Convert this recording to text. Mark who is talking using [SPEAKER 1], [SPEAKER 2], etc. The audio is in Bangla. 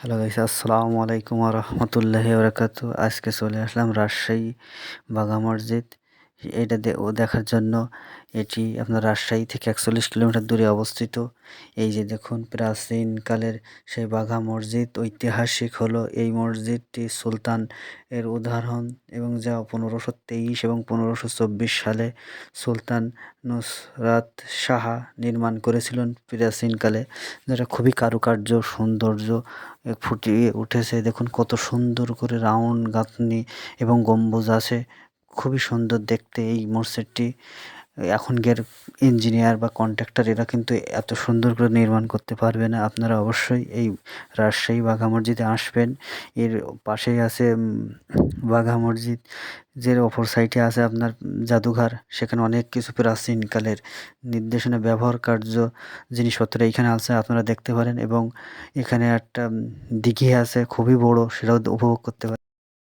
[SPEAKER 1] হ্যালো গাইস আসসালামু আলাইকুম রহমতুল্লাহি বরকাত আজকে চলে আসলাম রাজশাহী বাঘা মসজিদ। এটা ও দেখার জন্য এটি আপনার রাজশাহী থেকে একচল্লিশ কিলোমিটার দূরে অবস্থিত। এই যে দেখুন প্রাচীনকালের সেই বাঘা মসজিদ, ঐতিহাসিক হলো এই মসজিদটি সুলতান এর উদাহরণ এবং যা পনেরোশো তেইশ এবং পনেরোশো চব্বিশ সালে সুলতান নুসরাত সাহা নির্মাণ করেছিলেন প্রাচীনকালে যেটা খুবই কারুকার্য, সৌন্দর্য ফুটিয়ে উঠেছে। দেখুন কত সুন্দর করে রাউন্ড গাঁথনি এবং গম্বুজ আছে। খুবই সুন্দর দেখতে এই মসজিদটি এখনকার ইঞ্জিনিয়ার বা কন্ট্রাক্টর এরা কিন্তু এত সুন্দর করে নির্মাণ করতে পারবে না। আপনারা অবশ্যই এই রাজশাহী বাঘা মসজিদে আসবেন। এর পাশেই আছে বাঘা মসজিদ। যে অপর সাইডে আছে আপনার জাদুঘর। সেখানে অনেক কিছু প্রাচীনকালের নির্দেশনা, ব্যবহার কার্য জিনিসপত্র এইখানে আছে, আপনারা দেখতে পারেন। এবং এখানে একটা দিঘি আছে, খুবই বড়, সেটাও উপভোগ করতে পারেন।